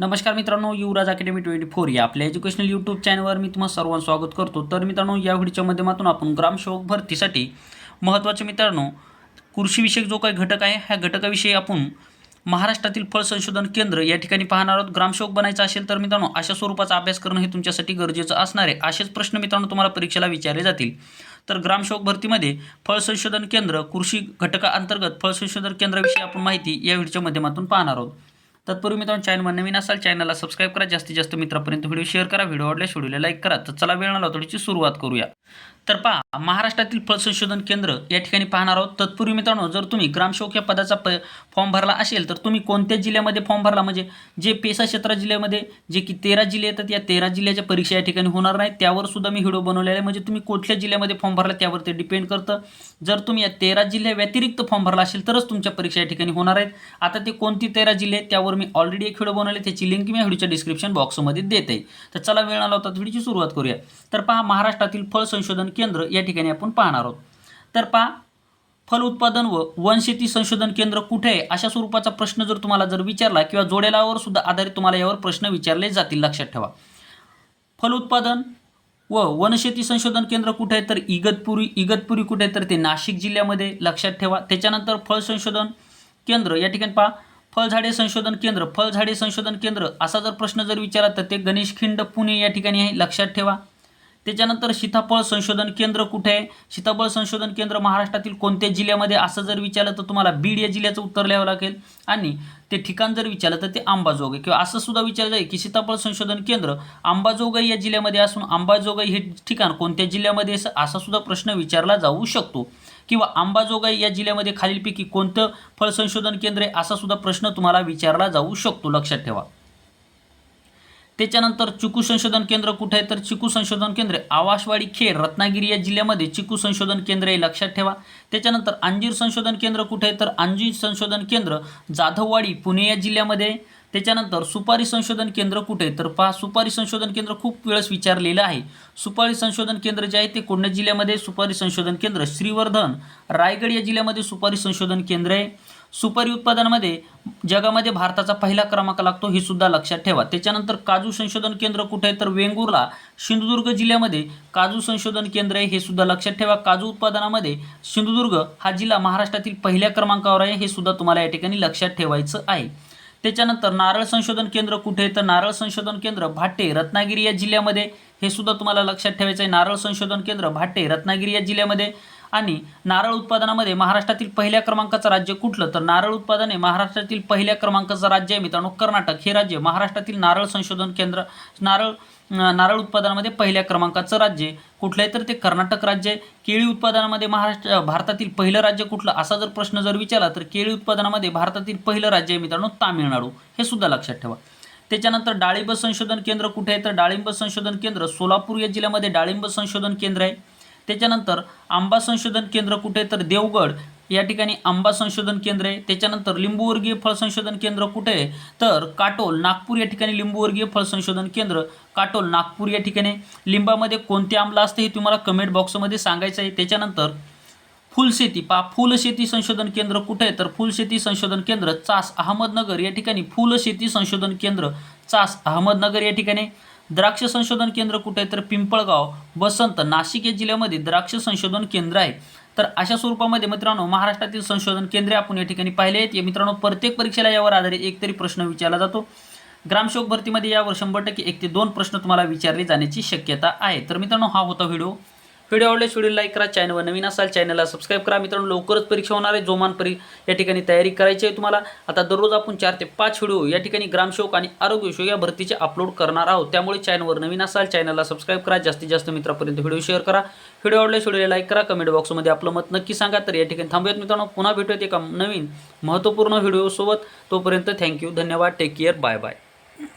नमस्कार मित्रांनो युवराज academy twenty four या आपल्या एज्युकेशनल यूट्यूब चॅनलवर मी तुम्हाला सर्वांचं स्वागत करतो. तर मित्रांनो या व्हिडिओच्या माध्यमातून आपण ग्रामसेवक भरतीसाठी महत्त्वाचे मित्रांनो कृषीविषयक जो काही घटक आहे ह्या घटकाविषयी आपण महाराष्ट्रातील फळ संशोधन केंद्र या ठिकाणी पाहणार आहोत. ग्रामसेवक बनायचं असेल तर मित्रांनो अशा स्वरूपाचा अभ्यास करणं हे तुमच्यासाठी गरजेचं असणार आहे. असेच प्रश्न मित्रांनो तुम्हाला परीक्षेला विचारले जातील. तर ग्रामसेवक भरतीमध्ये फळ संशोधन केंद्र कृषी घटकाअंतर्गत फळ संशोधन केंद्राविषयी आपण माहिती या व्हिडिओच्या माध्यमातून पाहणार आहोत. तत्पूर्वी मित्रांनो चॅनलवर नवीन असाल चॅनलला सबस्क्राईब करा. जास्तीत जास्त मित्रापर्यंत व्हिडिओ शेअर करा. व्हिडिओ आवडल्यास व्हिडिओला लाईक करा. तर चला वेळ न सुरुवात करूया. तर पहा महाराष्ट्रातील फळ संशोधन केंद्र या ठिकाणी पाहणार आहोत. तत्पूर्वी मित्रांनो जर तुम्ही ग्रामसेवक या पदाचा प फॉर्म भरला असेल तर तुम्ही कोणत्या जिल्ह्यामध्ये फॉर्म भरला? म्हणजे जे पेसा क्षेत्र जिल्ह्यामध्ये जे की तेरा जिल्हे येतात या तेरा जिल्ह्याच्या परीक्षा या ठिकाणी होणार नाही त्यावर सुद्धा मी व्हिडिओ बनवलेला आहे. म्हणजे तुम्ही कुठल्या जिल्ह्यामध्ये फॉर्म भरला त्यावर ते डिपेंड करतं. जर तुम्ही या तेरा जिल्ह्या व्यतिरिक्त फॉर्म भरला असेल तरच तुमच्या परीक्षा या ठिकाणी होणार आहेत. आता ते कोणती तेरा जिल्हे त्यावर मी ऑलरेडी एक व्हिडिओ बनवले त्याची लिंक मी व्हिडिओच्या डिस्क्रिप्शन बॉक्समध्ये देते. तर चला वेळ आला होता व्हिडिओची सुरुवात करूया. तर पहा महाराष्ट्रातील फळ संशोधन केंद्र या ठिकाणी आपण पाहणार आहोत. तर पहा फल उत्पादन व वनशेती संशोधन केंद्र कुठे आहे? अशा स्वरूपाचा प्रश्न जर तुम्हाला जर विचारला किंवा जोडेलावर सुद्धा आधारित तुम्हाला यावर प्रश्न विचारले जातील लक्षात ठेवा. फल उत्पादन व वनशेती संशोधन केंद्र कुठे आहे? तर इगतपुरी इगतपुरी कुठे आहे? तर ते नाशिक जिल्ह्यामध्ये लक्षात ठेवा. त्याच्यानंतर फळ संशोधन केंद्र या ठिकाणी पहा फळझाडे संशोधन केंद्र फळझाडे संशोधन केंद्र असा जर प्रश्न जर विचारला तर ते गणेशखिंड पुणे या ठिकाणी आहे लक्षात ठेवा. त्याच्यानंतर सीताफळ संशोधन केंद्र कुठे आहे? सीताफळ संशोधन केंद्र महाराष्ट्रातील कोणत्या जिल्ह्यामध्ये? असं जर विचारलं तर तुम्हाला बीड या जिल्ह्याचं उत्तर लिहावं लागेल. आणि ते ठिकाण जर विचारलं तर ते अंबाजोगाई. किंवा असं सुद्धा विचारलं जाईल की सीताफळ संशोधन केंद्र अंबाजोगाई या जिल्ह्यामध्ये असून अंबाजोगाई हे ठिकाण कोणत्या जिल्ह्यामध्ये असं असा सुद्धा प्रश्न विचारला जाऊ शकतो. किंवा अंबाजोगाई या जिल्ह्यामध्ये खालीलपैकी कोणतं फळ संशोधन केंद्र आहे? असा सुद्धा प्रश्न तुम्हाला विचारला जाऊ शकतो. लक्षात ठेवा. त्याच्यानंतर चिकू संशोधन केंद्र कुठे आहे? तर चिकू संशोधन केंद्र आवासवाडी खेड रत्नागिरी या जिल्ह्यामध्ये चिकू संशोधन केंद्र आहे लक्षात ठेवा. त्याच्यानंतर अंजीर संशोधन केंद्र कुठे आहे? तर अंजीर संशोधन केंद्र जाधववाडी पुणे या जिल्ह्यामध्ये आहे. त्याच्यानंतर सुपारी संशोधन केंद्र कुठे? आहे तर पहा सुपारी संशोधन केंद्र खूप वेळेस विचारलेलं आहे. सुपारी संशोधन केंद्र जे आहे ते कोंडा जिल्ह्यामध्ये? सुपारी संशोधन केंद्र श्रीवर्धन. रायगड या जिल्ह्यामध्ये सुपारी संशोधन केंद्र आहे. सुपारी उत्पादनामध्ये जगामध्ये भारताचा पहिला क्रमांक लागतो हे सुद्धा लक्षात ठेवा. त्याच्यानंतर काजू संशोधन केंद्र कुठे आहे? तर वेंगुर्ला. सिंधुदुर्ग जिल्ह्यामध्ये काजू संशोधन केंद्र आहे हे सुद्धा लक्षात ठेवा. काजू उत्पादनामध्ये सिंधुदुर्ग हा जिल्हा महाराष्ट्रातील पहिल्या क्रमांकावर आहे हे सुद्धा तुम्हाला या ठिकाणी लक्षात ठेवायचं आहे. त्याच्यानंतर नारळ संशोधन केंद्र कुठे आहे? तर नारळ संशोधन केंद्र भाटे रत्नागिरी या जिल्ह्यामध्ये. हे सुद्धा तुम्हाला लक्षात ठेवायचं आहे. नारळ संशोधन केंद्र भाटे रत्नागिरी या जिल्ह्यामध्ये. आणि नारळ उत्पादनामध्ये महाराष्ट्रातील पहिल्या क्रमांकाचं राज्य कुठलं? तर नारळ उत्पादन हे महाराष्ट्रातील पहिल्या क्रमांकाचं राज्य आहे मित्रांनो. कर्नाटक हे राज्य महाराष्ट्रातील नारळ संशोधन केंद्र नारळ नारळ उत्पादनामध्ये पहिल्या क्रमांकाचं राज्य कुठलं आहे तर ते कर्नाटक राज्य आहे. केळी उत्पादनामध्ये महाराष्ट्र भारतातील पहिलं राज्य कुठलं? असा जर प्रश्न जर विचारला तर केळी उत्पादनामध्ये भारतातील पहिलं राज्य आहे मित्रांनो तामिळनाडू. हे सुद्धा लक्षात ठेवा. त्याच्यानंतर डाळिंब संशोधन केंद्र कुठे आहे? तर डाळिंब संशोधन केंद्र सोलापूर या जिल्ह्यामध्ये डाळिंब संशोधन केंद्र आहे. त्याच्यानंतर आंबा संशोधन केंद्र कुठे आहे तर देवगड या ठिकाणी आंबा संशोधन केंद्र आहे. त्याच्यानंतर लिंबूवर्गीय फळ संशोधन केंद्र कुठे आहे? तर काटोल नागपूर या ठिकाणी लिंबूवर्गीय फळ संशोधन केंद्र काटोल नागपूर या ठिकाणी लिंबामध्ये कोणते आंबला असते हे तुम्हाला कमेंट बॉक्समध्ये सांगायचं आहे. त्याच्यानंतर फुलशेती पा फुलशेती संशोधन केंद्र कुठे आहे? तर फुलशेती संशोधन केंद्र चास अहमदनगर या ठिकाणी फुलशेती संशोधन केंद्र चास अहमदनगर या ठिकाणी द्राक्ष संशोधन केंद्र कुठे आहे? तर पिंपळगाव. वसंत नाशिक या जिल्ह्यामध्ये द्राक्ष संशोधन केंद्र आहे. तर अशा स्वरूपामध्ये मित्रांनो महाराष्ट्रातील संशोधन केंद्रे आपण या ठिकाणी पाहिले आहेत. या मित्रांनो प्रत्येक परीक्षेला यावर आधारित एक तरी प्रश्न विचारला जातो. ग्रामसेवक भरतीमध्ये यावर शंभर टक्के एक ते दोन प्रश्न तुम्हाला विचारले जाण्याची शक्यता आहे. तर मित्रांनो हा होता व्हिडिओ. व्हिडिओ आवडल्यास व्हिडिओ लाईक करा चॅनलवर नवीन असाल चॅनलला सबस्क्राईब करा. मित्रांनो लवकरच परीक्षा होणार आहे. जोमान परी या ठिकाणी तयारी करायची आहे तुम्हाला. आता दररोज आपण चार ते पाच व्हिडिओ या ठिकाणी ग्रामसेवक आणि आरोग्य या भरतीचे अपलोड करणार आहोत. त्यामुळे चॅनलवर नवीन असाल चॅनलला सबस्क्राईब करा. जास्तीत जास्त मित्रापर्यंत व्हिडिओ शेअर करा. व्हिडिओ आवडल्यास व्हिडिओला लाईक करा. कमेंट बॉक्समध्ये आपलं मत नक्की सांगा. तर या ठिकाणी थांबूयात मित्रांनो. पुन्हा भेटूयात एका नवीन महत्त्वपूर्ण व्हिडिओसोबत. तोपर्यंत थँक्यू धन्यवाद. Take care bye bye